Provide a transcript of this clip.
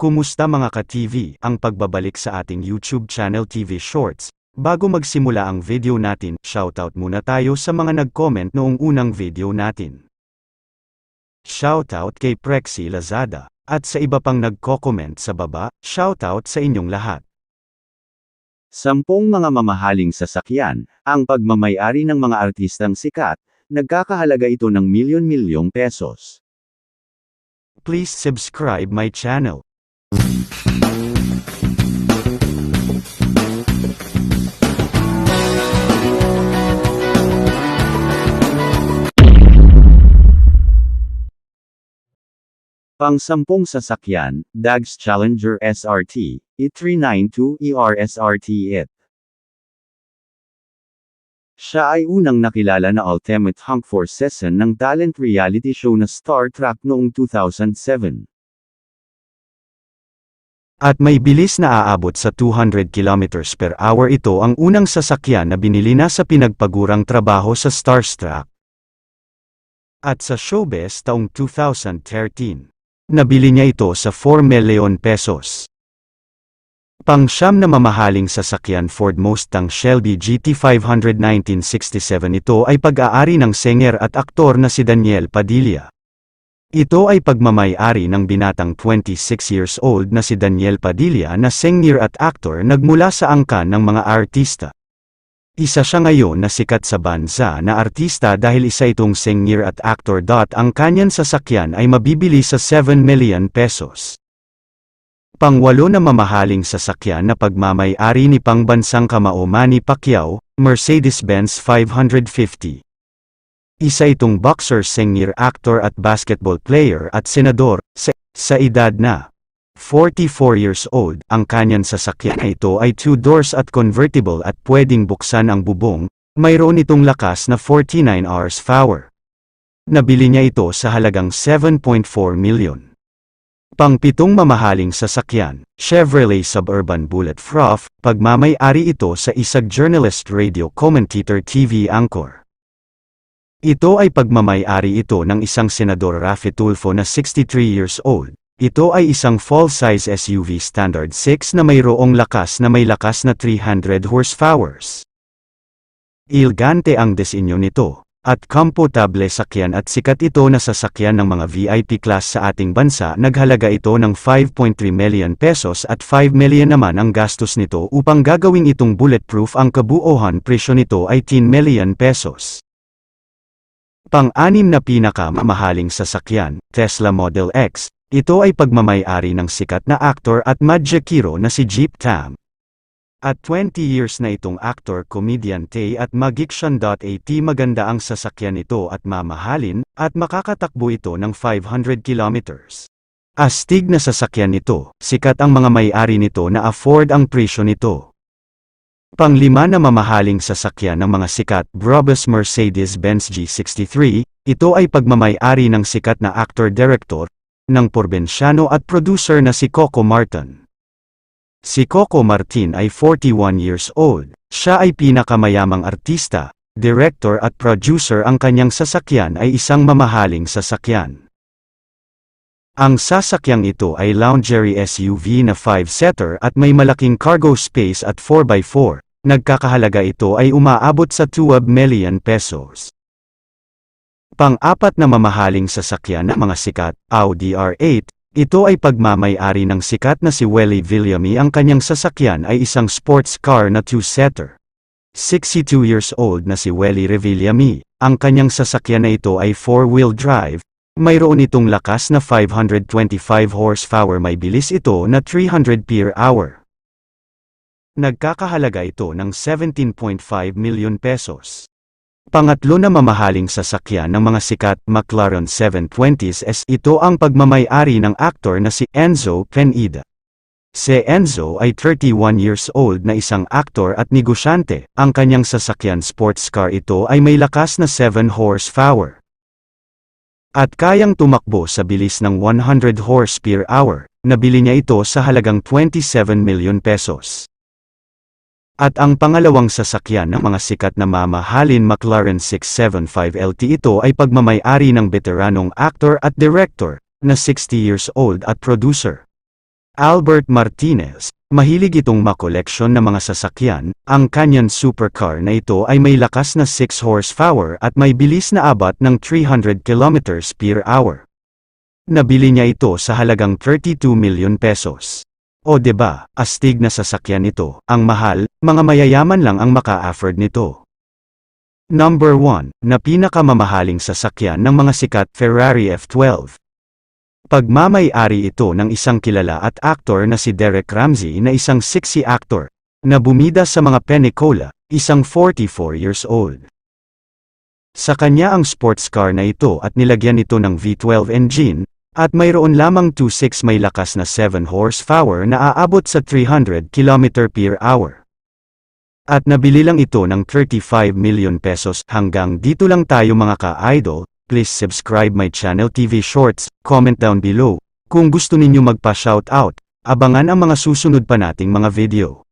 Kumusta mga ka-TV, ang pagbabalik sa ating YouTube channel TV Shorts. Bago magsimula ang video natin, shoutout muna tayo sa mga nag-comment noong unang video natin. Shoutout kay Prexy Lazada, at sa iba pang nagko-comment sa baba, shoutout sa inyong lahat. Sampung mga mamahaling sasakyan, ang pagmamayari ng mga artistang sikat, nagkakahalaga ito ng milyon-milyong pesos. Please subscribe my channel. Pang-sampung sasakyan, Dags Challenger SRT, E392 ERSRT IT. Siya ay unang nakilala na ultimate hunk for season ng talent reality show na Star Trek noong 2007. At may bilis na aabot sa 200 km per hour ito ang unang sasakyan na binili na sa pinagpagurang trabaho sa Starstruck. At sa showbiz taong 2013, nabili niya ito sa 4 milyon pesos. Pangsyam na mamahaling sasakyan Ford Mustang Shelby GT500 1967 ito ay pag-aari ng singer at aktor na si Daniel Padilla. Ito ay pagmamayari ng binatang 26 years old na si Daniel Padilla na singer at actor nagmula sa angkan ng mga artista. Isa siya ngayon na sikat sa bansa na artista dahil isa itong singer at actor. Ang kanyan sasakyan ay mabibili sa 7 million pesos. Pangwalo na mamahaling sasakyan na pagmamayari ni pangbansang kamao Manny Pacquiao, Mercedes-Benz 550. Isa itong boxer, singer, actor at basketball player at senador, sa, sa edad na 44 years old. Ang kanyan sasakyan na ito ay two doors at convertible at pwedeng buksan ang bubong, mayroon itong lakas na 49 hours power. Nabili niya ito sa halagang 7.4 million. Pangpitong mamahaling sasakyan, Chevrolet Suburban Bulletproof, pagmamay-ari ito sa isag journalist radio commentator TV anchor. Ito ay pagmamay-ari ito ng isang senador Rafi Tulfo na 63 years old. Ito ay isang full-size SUV Standard 6 na mayroong lakas na may lakas na 300 horsepowers. Ilgante ang disenyo nito, at komportable sakyan at sikat ito na sasakyan ng mga VIP class sa ating bansa naghalaga ito ng 5.3 million pesos at 5 million naman ang gastos nito upang gagawing itong bulletproof ang kabuohan presyo nito ay 10 million pesos. Pang-anim na pinakamamahaling sasakyan, Tesla Model X, ito ay pagmamayari ng sikat na aktor at madjakiro na si Jeep Tam. At 20 years na itong actor, comedian Tay at Magiction.at maganda ang sasakyan nito at mamahalin, at makakatakbo ito ng 500 kilometers. Astig na sasakyan nito, sikat ang mga may-ari nito na afford ang presyo nito. Panglima na mamahaling sasakyan ng mga sikat, Brabus Mercedes-Benz G63, ito ay pagmamayari ng sikat na actor-director, ng probinsyano at producer na si Coco Martin. Si Coco Martin ay 41 years old, siya ay pinakamayamang artista, director at producer ang kanyang sasakyan ay isang mamahaling sasakyan. Ang sasakyang ito ay loungery SUV na 5-seater at may malaking cargo space at 4x4. Nagkakahalaga ito ay umaabot sa 2 million pesos. Pang-apat na mamahaling sasakyan ng mga sikat, Audi R8, ito ay pagmamayari ng sikat na si Welly Villamy ang kanyang sasakyan ay isang sports car na 2-seater. 62 years old na si Welly Revillamy, ang kanyang sasakyan na ito ay 4-wheel drive, mayroon itong lakas na 525 horsepower may bilis ito na 300 per hour. Nagkakahalaga ito ng 17.5 million pesos. Pangatlo na mamahaling sasakyan ng mga sikat McLaren 720s S. Ito ang pagmamayari ng aktor na si Enzo Pineda. Si Enzo ay 31 years old na isang aktor at negosyante. Ang kanyang sasakyan sports car ito ay may lakas na 7 horsepower. At kayang tumakbo sa bilis ng 100 horse per hour. Nabili niya ito sa halagang 27 million pesos. At ang pangalawang sasakyan ng mga sikat na mamahalin McLaren 675 LT ito ay pagmamayari ng veteranong actor at director, na 60 years old at producer. Albert Martinez, mahilig itong makoleksyon ng mga sasakyan, ang kanyang supercar na ito ay may lakas na 6 horsepower at may bilis na abot ng 300 km per hour. Nabili niya ito sa halagang 32 million pesos. O ba, astig na sasakyan ito, ang mahal, mga mayayaman lang ang maka-afford nito. Number 1, na pinakamamahaling sasakyan ng mga sikat Ferrari F12. Pagmamay-ari ito ng isang kilala at aktor na si Derek Ramsey na isang sexy actor, na bumida sa mga penikula, isang 44 years old. Sa kanya ang sports car na ito at nilagyan ito ng V12 engine, at mayroon lamang 2.6 may lakas na 7 horsepower na aabot sa 300 km per hour. At nabili lang ito ng 35 million pesos. Hanggang dito lang tayo mga ka-idol, please subscribe my channel TV Shorts, comment down below. Kung gusto ninyo magpa-shoutout, abangan ang mga susunod pa nating mga video.